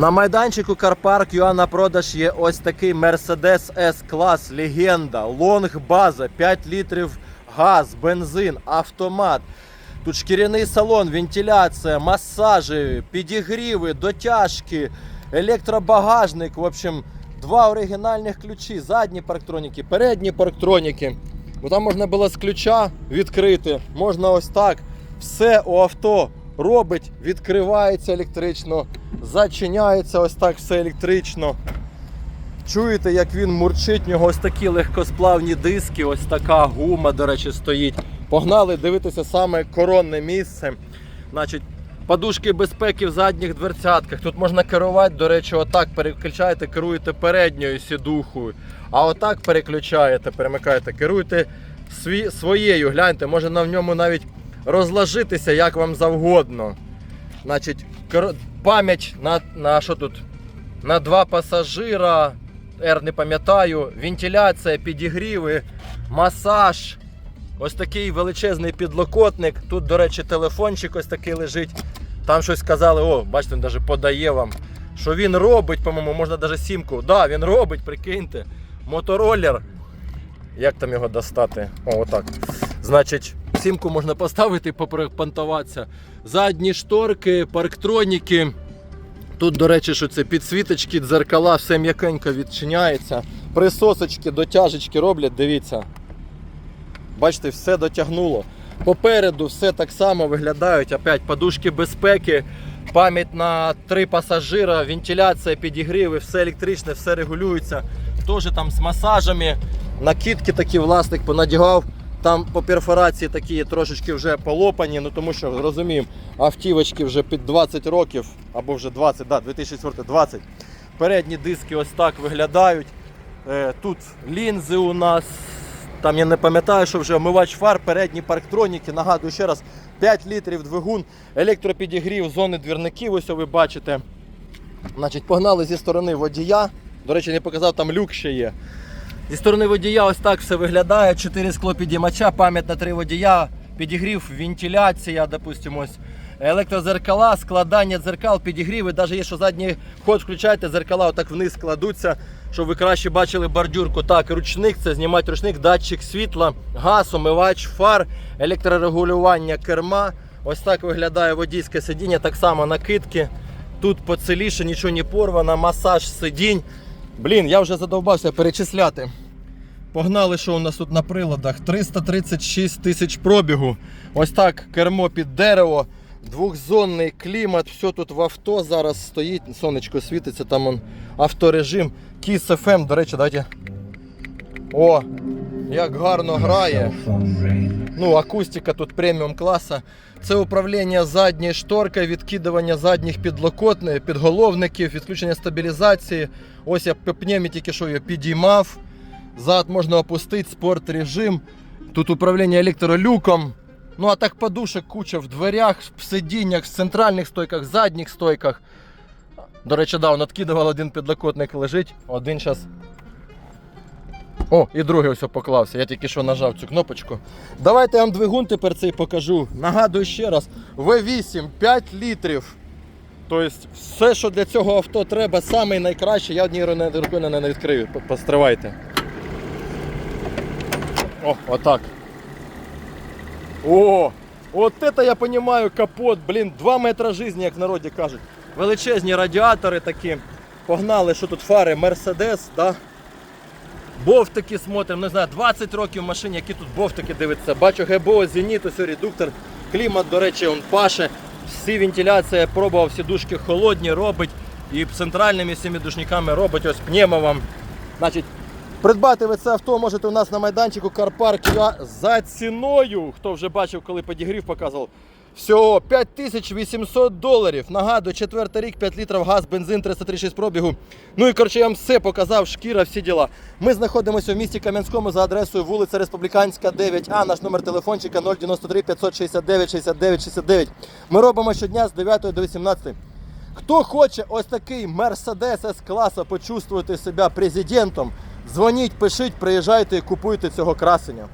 На майданчику Карпарк ЮА на продаж є ось такий Mercedes S-клас легенда, лонг база, 5 літрів газ, бензин, автомат. Тут шкіряний салон, вентиляція, масажі, підігріви, дотяжки, електробагажник. В общем, два оригінальних ключі, задні парктроніки, передні парктроніки. Бо там можна було з ключа відкрити, можна ось так. Все у авто робить, відкривається електрично, зачиняється ось так все електрично. Чуєте, як він мурчить, в нього ось такі легкосплавні диски, ось така гума, до речі, стоїть. Погнали дивитися саме коронне місце. Значить, подушки безпеки в задніх дверцятках. Тут можна керувати, до речі, отак переключаєте, керуєте передньою сідухою. А отак переключаєте, перемикаєте, керуєте сві, своєю. Гляньте, може на ньому навіть розложитися як вам завгодно. Значить, пам'ять на, на що тут? На два пасажира. R не пам'ятаю, вентиляція, підігріви, масаж. Ось такий величезний підлокотник. Тут, до речі, телефончик ось такий лежить. Там щось сказали, о, бачите, він навіть подає вам. Що він робить, по-моєму, можна навіть сімку. Так, да, він робить, прикиньте. Мотороллер. Як там його достати? О, отак. Значить, сімку можна поставити і попонтуватися. Задні шторки, парктроніки. Тут, до речі, що це підсвіточки, дзеркала, все м'якенько відчиняється. Присосочки, дотяжечки роблять, дивіться. Бачите, все дотягнуло. Попереду все так само виглядають. Опять подушки безпеки, пам'ять на три пасажира, вентиляція, підігріви, все електричне, все регулюється. Теж там з масажами. Накидки такі власник понадягав. Там по перфорації такі трошечки вже полопані, ну тому що розуміємо, автівочки вже під 20 років, або вже 20, да, 2004 20. Передні диски ось так виглядають. Е, Тут лінзи у нас. Там я не пам'ятаю, що вже омивач фар, передні парктроніки. Нагадую ще раз, 5 літрів двигун, електропідігрів, зони двірників, ось ви бачите. Значить, погнали зі сторони водія. До речі, не показав, там люк ще є. Зі сторони водія ось так все виглядає. 4 склопідіймача, пам'ять на 3 водія, підігрів, вентиляція, допустимо, ось. Електрозеркала, складання дзеркал, підігріви. Навіть є, що задній ход включаєте, зеркала отак вниз складуться, щоб ви краще бачили бордюрку. Так, ручник, це знімати ручник, датчик світла, газ, омивач, фар, електрорегулювання керма. Ось так виглядає водійське сидіння, так само накидки. Тут поціліше, нічого не порвано, масаж сидінь. Блін, я вже задовбався перечисляти. Погнали, що у нас тут на приладах. 336 тисяч пробігу. Ось так кермо під дерево, двохзонний клімат, все тут в авто зараз стоїть, сонечко світиться, там он авторежим. Kiss FM, до речі, давайте. О, як гарно грає. Ну, акустика тут преміум класа. Це управління задньою шторкою, відкидування задніх підлокотних, підголовників, відключення стабілізації. Ось я пневмі тільки що його підіймав. Зад можна опустити, спорт режим. Тут управління електролюком. Ну а так подушок куча в дверях, в сидіннях, в центральних стойках, в задніх стойках. До речі, да, он відкидував один підлокотник лежить, один зараз о, і другий ось поклався. Я тільки що нажав цю кнопочку. Давайте я вам двигун тепер цей покажу. Нагадую ще раз: V8 5 літрів. Тобто, все, що для цього авто треба, саме найкраще, я однією не- рукою не відкрию. Постривайте. О, отак. О! От це я розумію, капот, блін, 2 метри життя, як в народі кажуть. Величезні радіатори такі. Погнали, що тут фари, Mercedes, да? Бовтики смотрим, не знаю, 20 років в машині, які тут бовтики дивиться. Бачу ГБО, Зеніт, ось редуктор, клімат, до речі, он паше. Всі вентиляції я пробував, всі дужки холодні робить. І центральними всіми душниками робить ось пнема вам. Значить, придбати ви це авто можете у нас на майданчику Карпарк за ціною. Хто вже бачив, коли підігрів показував. Всього 5800 доларів. Нагадую, четвертий рік, 5 літрів газ, бензин, 336 пробігу. Ну і коротше, я вам все показав, шкіра, всі діла. Ми знаходимося в місті Кам'янському за адресою вулиця Республіканська, 9А. Наш номер телефончика 093 569 69 69. Ми робимо щодня з 9 до 18. Хто хоче ось такий Mercedes S-класа почувствувати себе президентом, дзвоніть, пишіть, приїжджайте і купуйте цього красення.